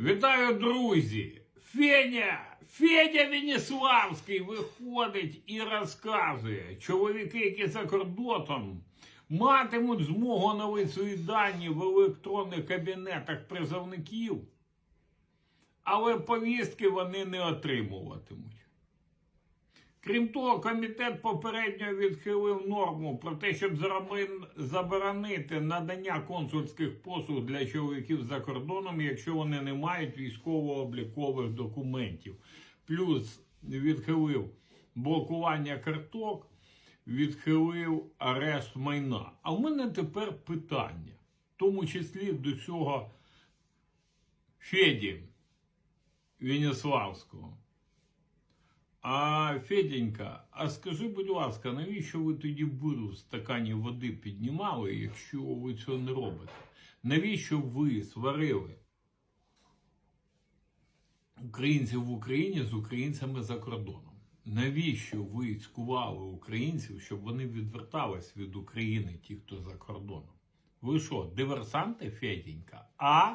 Вітаю, друзі! Феня! Федя Веніславський виходить і розказує, чоловіки, які за кордоном, матимуть змогу на свої дані в електронних кабінетах призовників, але повістки вони не отримуватимуть. Крім того, комітет попередньо відхилив норму про те, щоб заборонити надання консульських послуг для чоловіків за кордоном, якщо вони не мають військово-облікових документів. Плюс відхилив блокування карток, відхилив арешт майна. А в мене тепер питання, в тому числі до цього Феді Веніславського. А Феденька, а скажи, будь ласка, навіщо ви тоді буру в стакані води піднімали, якщо ви цього не робите? Навіщо ви сварили українців в Україні з українцями за кордоном? Навіщо ви цькували українців, щоб вони відвертались від України, ті, хто за кордоном? Ви що, диверсанти, Феденька? А?